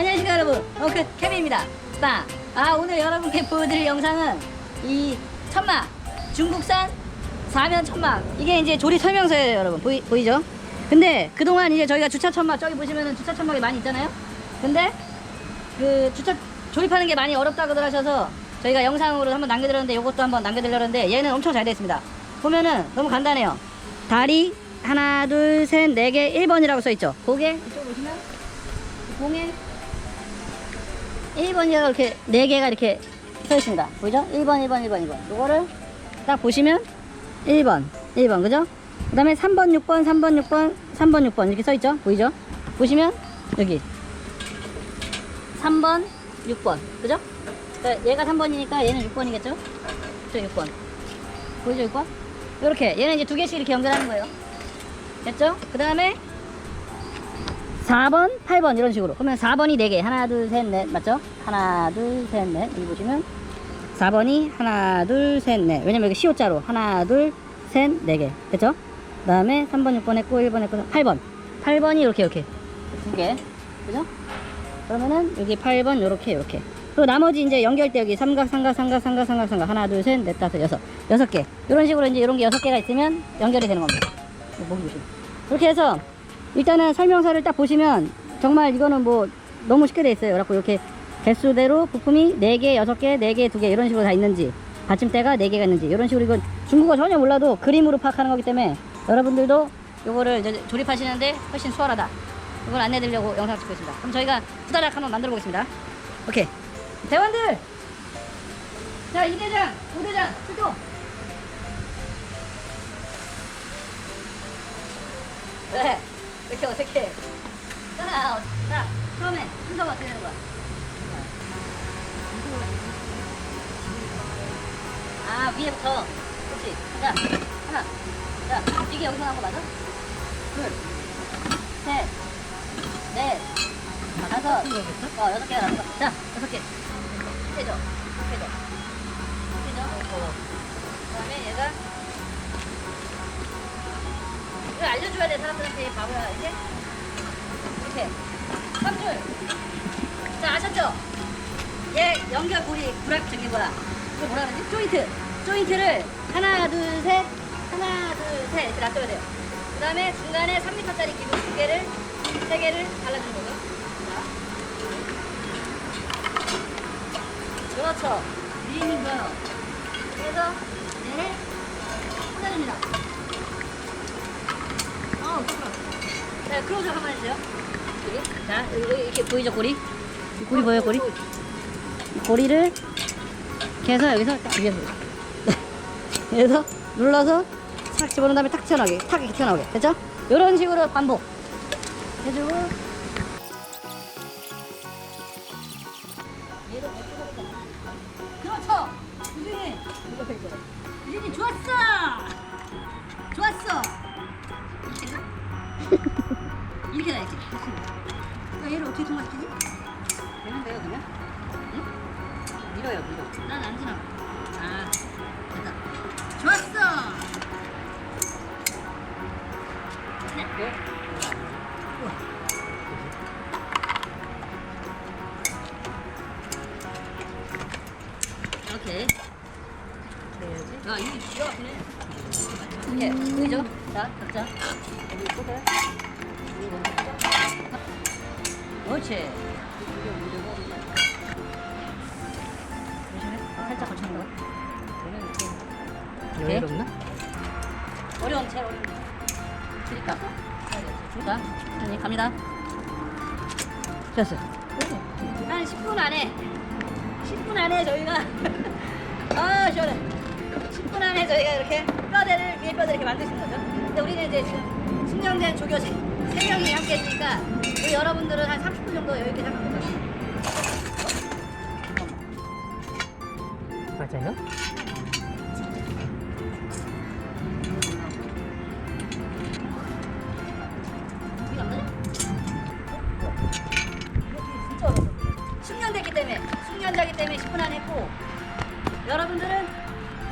안녕하십니까 여러분. 어그 케빈입니다. 빠. 아 오늘 여러분께 보여드릴 영상은 이 천막 중국산 사면 천막. 이게 이제 조립 설명서예요 여러분. 보이, 보이죠? 근데 그동안 이제 저희가 주차 천막 저기 보시면은 주차 천막이 많이 있잖아요? 근데 그 주차 조립하는 게 많이 어렵다고들 하셔서 저희가 영상으로 한번 남겨드렸는데 이것도 한번 남겨드렸는데 얘는 엄청 잘 되어 있습니다. 보면은 너무 간단해요. 다리 하나 둘 셋 네 개 1번이라고 써있죠? 고개 이쪽 보시면 공에 1번이라고 이렇게 4개가 이렇게 써 있습니다. 보이죠? 1번, 1번, 1번, 1번. 요거를 딱 보시면 1번, 1번, 그죠? 그 다음에 3번, 6번, 3번, 6번, 3번, 6번 이렇게 써 있죠? 보이죠? 보시면 여기 3번, 6번, 그죠? 그러니까 얘가 3번이니까 얘는 6번이겠죠? 저 6번. 보이죠, 6번? 이렇게 얘는 이제 두 개씩 이렇게 연결하는 거예요. 됐죠? 그 다음에 4번, 8번 이런 식으로. 그러면 4번이 4개. 하나, 둘, 셋, 넷. 맞죠? 하나, 둘, 셋, 넷. 여기 보시면 4번이 하나, 둘, 셋, 넷. 왜냐면 여기 시오자로 하나, 둘, 셋, 네 개. 됐죠? 그 다음에 3번, 6번 했고 1번 했고 8번. 8번이 이렇게 이렇게 두 개. 그죠? 그러면은 여기 8번 요렇게 요렇게. 그리고 나머지 이제 연결 때 여기 삼각, 삼각, 삼각, 삼각, 삼각, 삼각. 하나, 둘, 셋, 넷, 다섯, 여섯. 여섯 개. 이런 식으로 이제 이런 게 여섯 개가 있으면 연결이 되는 겁니다. 목이 조심. 그렇게 해서 일단은 설명서를 딱 보시면 정말 이거는 뭐 너무 쉽게 돼 있어요. 그래갖고 이렇게 개수대로 부품이 4개, 6개, 4개, 2개 이런 식으로 다 있는지 받침대가 4개가 있는지 이런 식으로 이건 중국어 전혀 몰라도 그림으로 파악하는 거기 때문에 여러분들도 요거를 이제 조립하시는데 훨씬 수월하다. 이걸 안내 드리려고 영상 찍고 있습니다. 그럼 저희가 후다닥 한번 만들어 보겠습니다. 오케이. 대원들! 자, 2대장, 5대장, 출동! 왜? 왜 이렇게 어색해? 자, 자, 처음에 순서가 어떻게 되는 거야? 아, 위에부터. 그렇지. 자, 하나. 자, 이게 여기서 나온 거 맞아? 둘, 셋, 넷, 다섯, 어, 여섯 개가 거. 자, 여섯 개. 해줘. 해줘. 해줘. 그 다음에 얘가 이거 알려줘야 돼 사람들한테 바보야 이제 이렇게 3줄 자 아셨죠? 얘 연결 고리 불합 저기 뭐야 이거 뭐라 그러지? 조인트 조인트를 하나 둘셋 하나 둘셋 이렇게 놔둬야 돼요 그 다음에 중간에 3m짜리 기둥 두 개를 세 개를 발라주는 거죠 자. 그렇죠 미리는 거요 그래서 얘를 꽂아줍니다 어, 자, 크로즈 한번 해주세요. 자, 이렇게 보이죠, 고리? 이 고리 보여요, 고리? 이 고리를 해서 여기서 딱 위에서. 여기서 눌러서 탁 집어넣은 다음에 탁 튀어나오게, 탁 이렇게 튀어나오게. 됐죠? 이런 식으로 반복. 해주고. 나 야, 얘를 어떻게 통과시키지? 되는데요 그러면? 응? 밀어요 밀어 난안 지나 아 됐다 좋았어 네. 네. 우와. 오케이 아 이게 기가 막히네 이렇게 보이죠? 자 각자 그렇지. 조심해. 살짝 거쳤는 거. 이렇게 어렵나? 어려운 제일 어려운 거. 그러니까. 자 천천히 갑니다. 됐어요. 한 10분 안에 10분 안에 저희가 아 시원해. 10분 안에 저희가 이렇게 뼈대를 위에 뼈대를 이렇게 있는 거죠. 근데 우리는 이제 지금 숙련된 조교 3명이 함께 했으니까 우리 여러분들은 한 30분 정도 여유 있게 잠깐 보세요 맞아요? 이거 안? 진짜 어려워. 숙련됐기 때문에 숙련자기 때문에 10분 안에 했고 여러분들은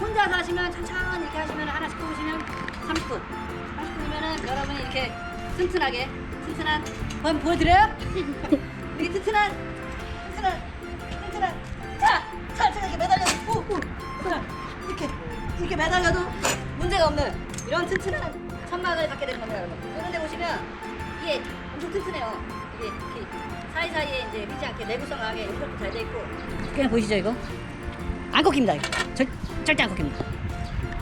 혼자서 하시면 천천히 이렇게 하시면 하나씩 뽑으시면 30분 30분이면은 여러분이 이렇게 튼튼하게. 튼튼한. 한번 보여드려요? 이게 튼튼한. 튼튼한. 튼튼한. 자! 자! 제가 이렇게 오! 오! 자, 이렇게. 이렇게 매달려도 문제가 없는 이런 튼튼한 천막을 갖게 된 겁니다 여러분. 그런데 보시면 이게 엄청 튼튼해요. 이게 이렇게 사이사이에 이제 휘지 않게 내구성 강하게 이렇게 잘 돼 있고. 그냥 보이시죠 이거? 안 꺾입니다 이거. 절, 절대 안 꺾입니다.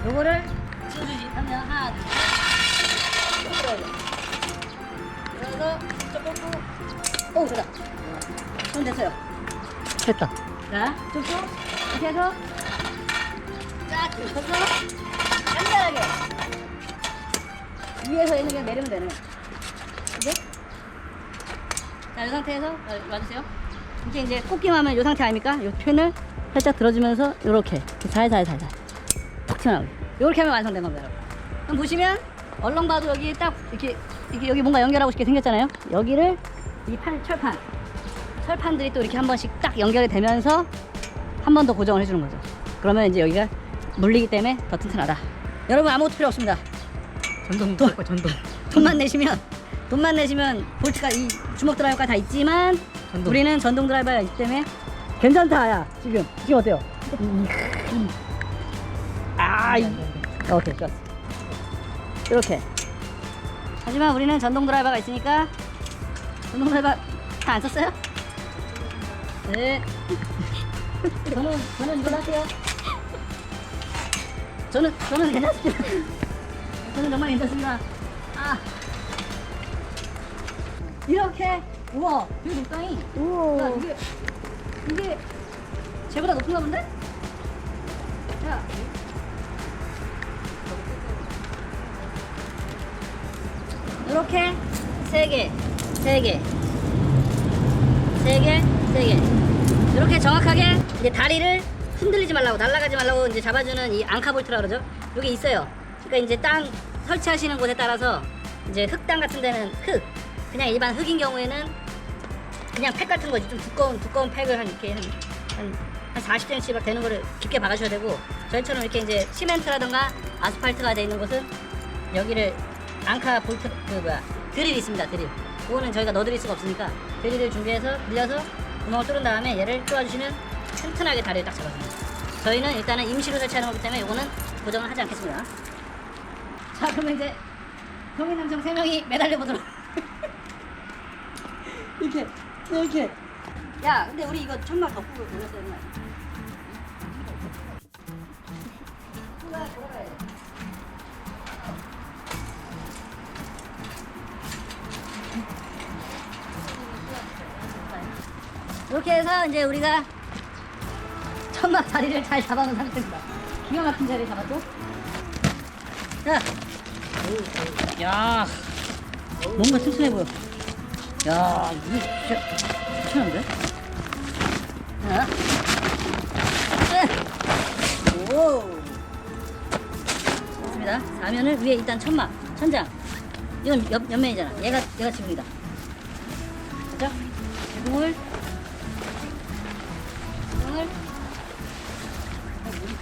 요거를. 지어주시 하면 하나 둘셋 쭉 꺾고 오 됐다. 손 됐어요. 됐다. 자 쭉쭉 이렇게 해서. 쫙 들어서 간단하게. 위에서 있는 게 내리면 되는 이제? 자, 이 상태에서 어, 와주세요. 이렇게 이제 꽂기만 하면 이 상태 아닙니까? 이 핀을 살짝 들어주면서 이렇게 살살살살 톡 튀어나오게. 이렇게 하면 완성된 겁니다. 여러분. 그럼 보시면 얼렁 봐도 여기 딱 이렇게, 이렇게 여기 뭔가 연결하고 싶게 생겼잖아요. 여기를 이 판, 철판, 철판들이 또 이렇게 한 번씩 딱 연결이 되면서 한 번 더 고정을 해주는 거죠. 그러면 이제 여기가 물리기 때문에 더 튼튼하다. 여러분 아무것도 필요 없습니다. 전동 돈. 돈 전동 돈만 내시면 돈만 내시면 볼트가 이 주먹 드라이버가 다 있지만 전동. 우리는 전동 드라이버가 있기 때문에 괜찮다 야 지금 지금 어때요? 아 이- 오케이 좋았어 이렇게 하지만 우리는 전동 드라이버가 있으니까 전동 드라이버 다 안 썼어요? 네. 저는 저는 이걸 할게요. 저는 저는 괜찮습니다 저는 정말 괜찮습니다. 아. 이렇게. 우와. 높다니 야, 우와. 이게 이게 쟤보다 높은가 본데? 야 이렇게 세 개, 세 개, 세 개, 세 개. 이렇게 정확하게 이제 다리를 흔들리지 말라고 날아가지 말라고 이제 잡아주는 이 앙카 볼트라 그러죠. 이게 있어요. 그러니까 이제 땅 설치하시는 곳에 따라서 이제 흙땅 같은 데는 흙, 그냥 일반 흙인 경우에는 그냥 팩 같은 거지 좀 두꺼운 두꺼운 팩을 한 이렇게 한, 한, 한 40cm 되는 거를 깊게 박아줘야 되고 저희처럼 이렇게 이제 시멘트라던가 아스팔트가 돼 있는 곳은 여기를 앙카 볼트 그 뭐야 드릴이 있습니다 드릴. 그거는 저희가 넣어드릴 수가 없으니까 드릴을 준비해서 밀려서 구멍을 뚫은 다음에 얘를 뚫어주시면 튼튼하게 다리를 딱 잡아줍니다. 저희는 일단은 임시로 설치하는 거기 때문에 이거는 고정을 하지 않겠습니다. 자 그러면 이제 성인 남성 3명이 매달려 보도록. 이렇게 이렇게. 야 근데 우리 이거 천막 덮고 돌렸어야 되나 돌아야 돌아야 이렇게 해서 이제 우리가 천막 자리를 잘 잡아놓은 상태입니다. 기가 막힌 자리 잡았죠? 자, 야, 뭔가 튼튼해 보여. 야, 이게 진짜 튼튼한데? 자, 네. 오, 좋습니다. 사면을 위에 일단 천막, 천장. 이건 옆, 옆면이잖아. 얘가 얘가 지붕이다. 그죠? 지붕을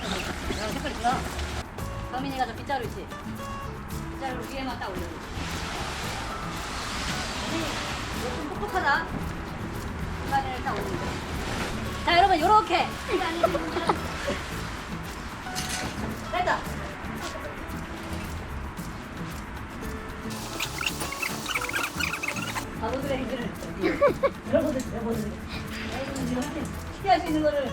야, 색깔 좋다. 서민이가 저 빗자루 있지? 빗자루 위에만 딱 올려. 이거 좀 똑똑하다. 중간에 딱 올리는 거. 자, 여러분, 요렇게. 됐다. 바보들의 행진을. 여러분들, 여러분들. 이렇게 쉽게 할수 있는 거를.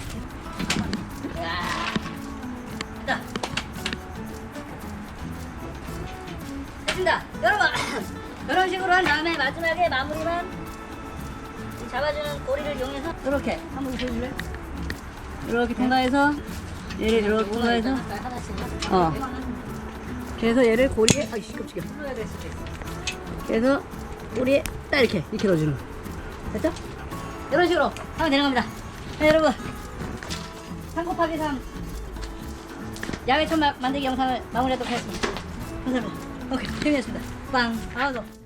됐습니다. 여러분, 이런 식으로 한 다음에 마지막에 마무리만 이 잡아주는 고리를 이용해서 이렇게 한번 보여줄래? 이렇게 통과해서 얘를 이렇게 통과해서 어. 그래서 얘를 고리에 아이씨 깜짝이야. 그래서 고리에 딱 이렇게 이렇게 넣어주는 거. 됐죠? 이런 식으로 하면 되는 겁니다. 네, 여러분 3 곱하기 3 야외 천막 만들기 영상을 마무리하도록 하겠습니다 감사합니다 오케이 재미있습니다 빵 아우